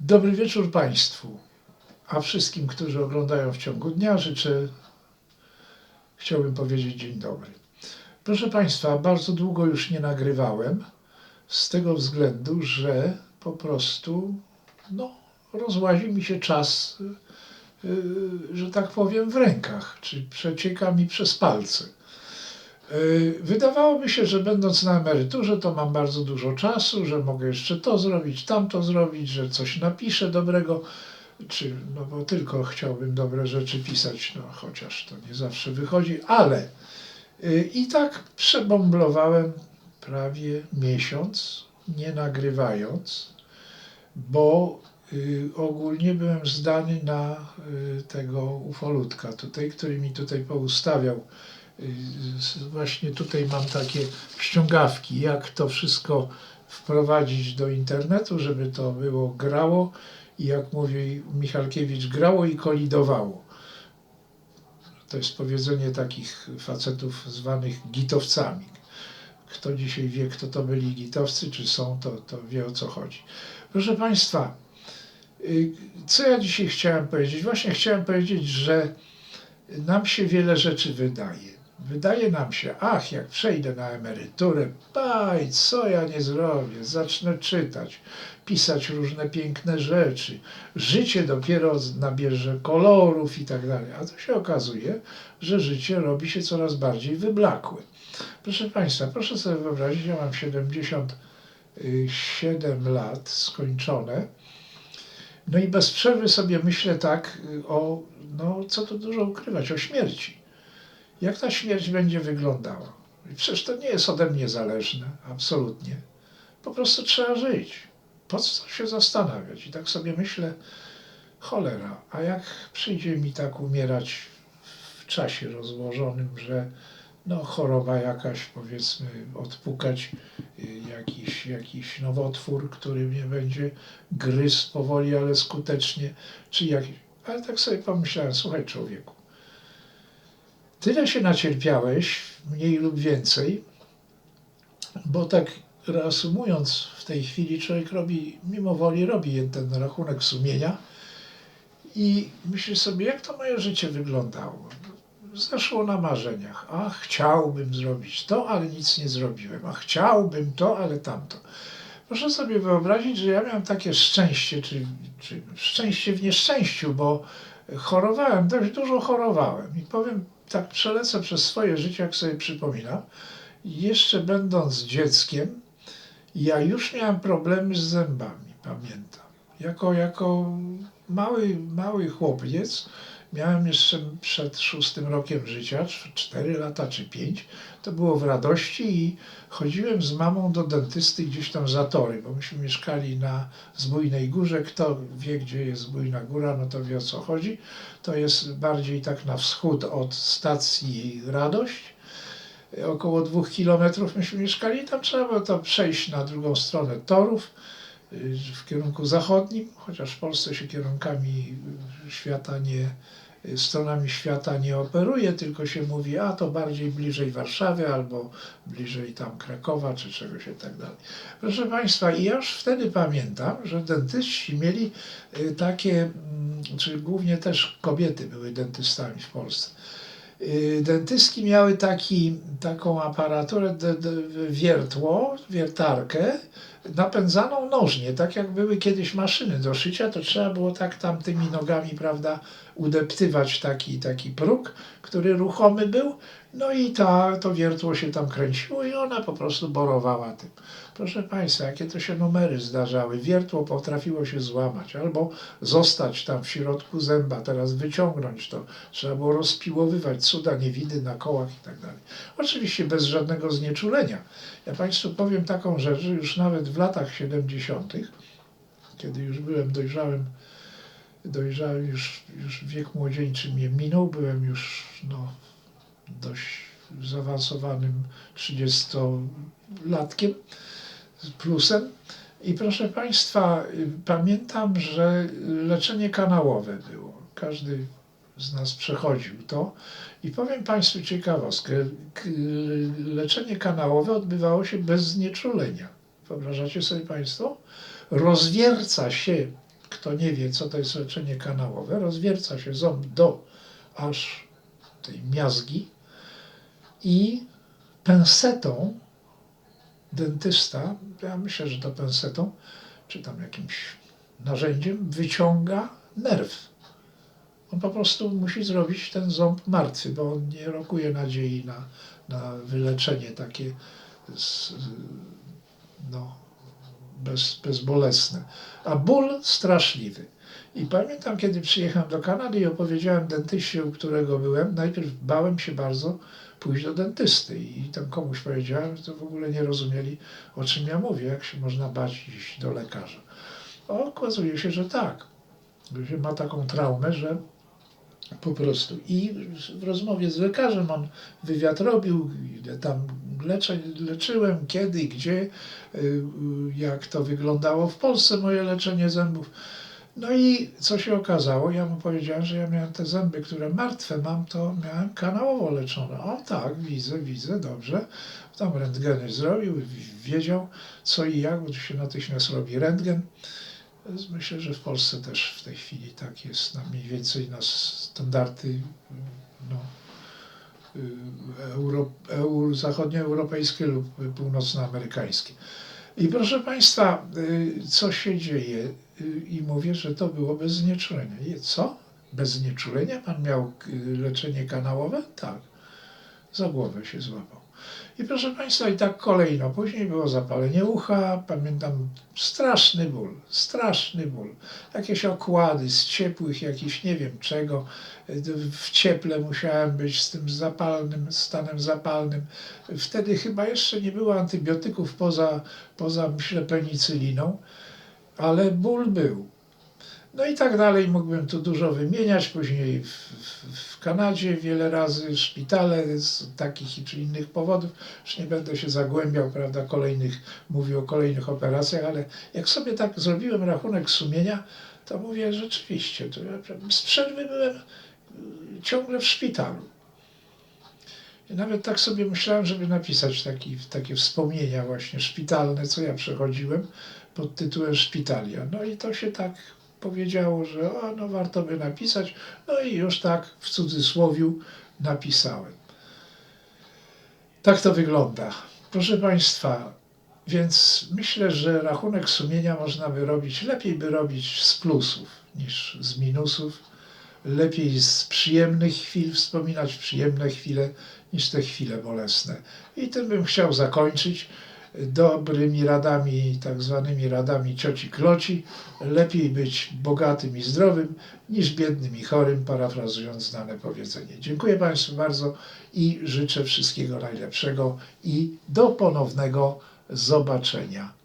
Dobry wieczór Państwu, a wszystkim, którzy oglądają w ciągu dnia, życzę, chciałbym powiedzieć dzień dobry. Proszę Państwa, bardzo długo już nie nagrywałem, z tego względu, że po prostu no, rozłazi mi się czas, yy, że tak powiem, w rękach, czy przecieka mi przez palce. Yy, Wydawałoby się, że będąc na emeryturze, to mam bardzo dużo czasu, że mogę jeszcze to zrobić, tamto zrobić, że coś napiszę dobrego, czy, no bo tylko chciałbym dobre rzeczy pisać, no chociaż to nie zawsze wychodzi, ale yy, i tak przebąblowałem prawie miesiąc, nie nagrywając, bo y, ogólnie byłem zdany na y, tego ufolutka tutaj, który mi tutaj poustawiał. Właśnie tutaj mam takie ściągawki, jak to wszystko wprowadzić do internetu, żeby to było grało i jak mówi Michalkiewicz, grało i kolidowało. To jest powiedzenie takich facetów zwanych gitowcami. Kto dzisiaj wie, kto to byli gitowcy, czy są, to, to wie o co chodzi. Proszę Państwa, y, co ja dzisiaj chciałem powiedzieć? Właśnie chciałem powiedzieć, że nam się wiele rzeczy wydaje. Wydaje nam się, ach, jak przejdę na emeryturę, baj, co ja nie zrobię, zacznę czytać, pisać różne piękne rzeczy, życie dopiero nabierze kolorów i tak dalej. A to się okazuje, że życie robi się coraz bardziej wyblakłe. Proszę Państwa, proszę sobie wyobrazić, ja mam 77 lat skończone. No i bez przerwy sobie myślę tak y, o, no co tu dużo ukrywać, o śmierci. Jak ta śmierć będzie wyglądała? I Przecież to nie jest ode mnie zależne, absolutnie. Po prostu trzeba żyć. Po co się zastanawiać? I tak sobie myślę, cholera, a jak przyjdzie mi tak umierać w czasie rozłożonym, że no, choroba jakaś, powiedzmy, odpukać y, jakiś, jakiś nowotwór, który mnie będzie gryzł powoli, ale skutecznie, czy jakiś... Ale tak sobie pomyślałem, słuchaj człowieku, tyle się nacierpiałeś, mniej lub więcej, bo tak reasumując, w tej chwili człowiek robi, mimo woli robi ten rachunek sumienia i myśli sobie, jak to moje życie wyglądało. Zeszło na marzeniach. A chciałbym zrobić to, ale nic nie zrobiłem. A chciałbym to, ale tamto. Proszę sobie wyobrazić, że ja miałem takie szczęście, czy, czy szczęście w nieszczęściu, bo chorowałem, dość dużo chorowałem. I powiem, tak przelecę przez swoje życie, jak sobie przypominam. Jeszcze będąc dzieckiem, ja już miałem problemy z zębami, pamiętam. Jako, jako mały, mały chłopiec, miałem jeszcze przed szóstym rokiem życia, cz- cztery lata czy pięć, to było w radości i chodziłem z mamą do dentysty gdzieś tam za tory, bo myśmy mieszkali na Zbójnej Górze. Kto wie, gdzie jest Zbójna Góra, no to wie o co chodzi. To jest bardziej tak na wschód od stacji Radość. Około dwóch kilometrów myśmy mieszkali, tam trzeba było to przejść na drugą stronę torów w kierunku zachodnim, chociaż w Polsce się kierunkami y, świata nie, y, stronami świata nie operuje, tylko się mówi, a to bardziej bliżej Warszawy albo bliżej tam Krakowa czy czegoś i tak dalej. Proszę Państwa, i ja już wtedy pamiętam, że dentyści mieli y, takie, mm, czy głównie też kobiety były dentystami w Polsce. Y, Dentystki miały taki, taką aparaturę, wiertło, wiertarkę, napędzaną nożnie, tak jak były kiedyś maszyny do szycia, to trzeba było tak tam tymi nogami, prawda, udeptywać taki, taki próg, który ruchomy był, no i ta, to wiertło się tam kręciło i ona po prostu borowała tym. Proszę Państwa, jakie to się numery zdarzały. Wiertło potrafiło się złamać albo zostać tam w środku zęba, teraz wyciągnąć to. Trzeba było rozpiłowywać cuda niewidy na kołach i tak dalej. Oczywiście bez żadnego znieczulenia. Ja Państwu powiem taką rzecz, że już nawet w latach 70., kiedy już byłem dojrzałym, dojrzałym już, już wiek młodzieńczy mnie minął, byłem już no, dość zaawansowanym 30-latkiem z plusem. I proszę Państwa, y, pamiętam, że leczenie kanałowe było. Każdy z nas przechodził to. I powiem Państwu ciekawostkę. K- Leczenie kanałowe odbywało się bez znieczulenia. Wyobrażacie sobie Państwo? Rozwierca się kto nie wie, co to jest leczenie kanałowe, rozwierca się ząb do aż tej miazgi i pensetą dentysta, ja myślę, że to pensetą, czy tam jakimś narzędziem, wyciąga nerw. On po prostu musi zrobić ten ząb martwy, bo on nie rokuje nadziei na, na wyleczenie takie z, no, bez, bezbolesne. A ból straszliwy. I pamiętam, kiedy przyjechałem do Kanady i opowiedziałem dentyście, u którego byłem, najpierw bałem się bardzo pójść do dentysty i tam komuś powiedziałem, że to w ogóle nie rozumieli, o czym ja mówię, jak się można bać iść do lekarza. A okazuje się, że tak, że ma taką traumę, że po prostu. I w rozmowie z lekarzem on wywiad robił, tam leczę, leczyłem, kiedy, gdzie, y, y, jak to wyglądało w Polsce, moje leczenie zębów. No i co się okazało? Ja mu powiedziałem, że ja miałem te zęby, które martwe mam, to miałem kanałowo leczone. O tak, widzę, widzę, dobrze. Tam rentgeny zrobił, wiedział co i jak, bo tu się natychmiast robi rentgen. Myślę, że w Polsce też w tej chwili tak jest, na mniej więcej na standardy no, euro, euro, zachodnioeuropejskie lub północnoamerykańskie. I proszę Państwa, y, co się dzieje? Y, I mówię, że to było bez znieczulenia. I Co? Bez znieczulenia? Pan miał y, leczenie kanałowe? Tak. Za głowę się złapał. I proszę Państwa, i tak kolejno. Później było zapalenie ucha, pamiętam straszny ból, straszny ból. Jakieś okłady z ciepłych, jakiś nie wiem czego. W cieple musiałem być z tym zapalnym, stanem zapalnym. Wtedy chyba jeszcze nie było antybiotyków poza, poza myślę, penicyliną, ale ból był. No i tak dalej, mógłbym tu dużo wymieniać. Później w, w, w Kanadzie wiele razy szpitale z takich czy innych powodów. Już nie będę się zagłębiał, prawda, kolejnych, mówił o kolejnych operacjach, ale jak sobie tak zrobiłem rachunek sumienia, to mówię rzeczywiście, to ja z przerwy byłem y, ciągle w szpitalu. I nawet tak sobie myślałem, żeby napisać taki, takie wspomnienia właśnie szpitalne, co ja przechodziłem pod tytułem Szpitalia. No i to się tak powiedziało, że o, no warto by napisać, no i już tak w cudzysłowiu napisałem. Tak to wygląda. Proszę Państwa, więc myślę, że rachunek sumienia można by robić, lepiej by robić z plusów niż z minusów. Lepiej z przyjemnych chwil wspominać przyjemne chwile niż te chwile bolesne. I tym bym chciał zakończyć dobrymi radami, tak zwanymi radami cioci kloci. Lepiej być bogatym i zdrowym niż biednym i chorym, parafrazując znane powiedzenie. Dziękuję Państwu bardzo i życzę wszystkiego najlepszego i do ponownego zobaczenia.